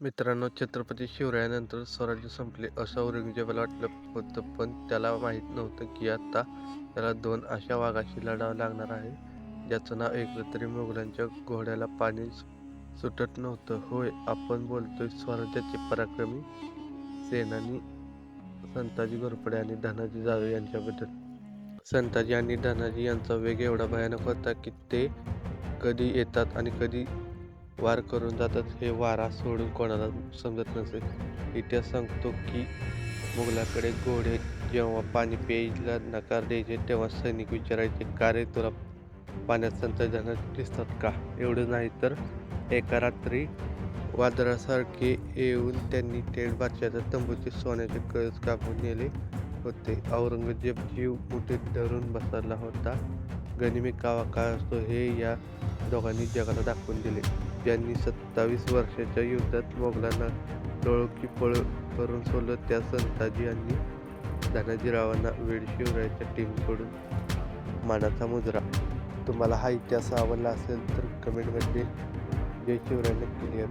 मित्रांनो छत्रपती शिवरायानंतर स्वराज्य संपले असं औरंगजेबाला वाटलं होतं पण त्याला माहीत नव्हतं की आता त्याला दोन अशा वाघाशी लढावं लागणार आहे ज्याचं नाव ऐकलं तरी मुघलांच्या घोड्याला पाणी सुटत नव्हतं. होय आपण बोलतोय स्वराज्याचे पराक्रमी सेनानी संताजी घोरपडे आणि धनाजी जाधव यांच्याबद्दल. संताजी आणि धनाजी यांचा वेग एवढा भयानक होता की ते कधी येतात आणि कधी वार करून जातात हे वारा सोडून कोणाला समजत नसे इतिहास सांगतो की मुघलाकडे घोडे जेव्हा पाणी प्यायला नकार द्यायचे तेव्हा सैनिक विचारायचे का रे तुला पाण्यात संतजन दिसतात का? एवढं नाही तर एका रात्री वादळासारखे येऊन त्यांनी थेट बादशाच्या तंबूचे सोन्याचे कळस कापून नेले होते. औरंगजेब जीव मुठीत धरून बसला होता. गनिमी कावा काय असतो हे या दोघांनी जगाला दाखवून दिले. ज्यांनी सत्तावीस वर्षाच्या युद्धात मोगलांना डोळकी पळ करून सोडलं त्या संताजी यांनी धनाजीरावांना वेळ शिवरायाच्या टीमकडून मानाचा मुजरा. तुम्हाला हा इतिहास आवडला असेल तर कमेंटमध्ये जय शिवराय नक्की लिहा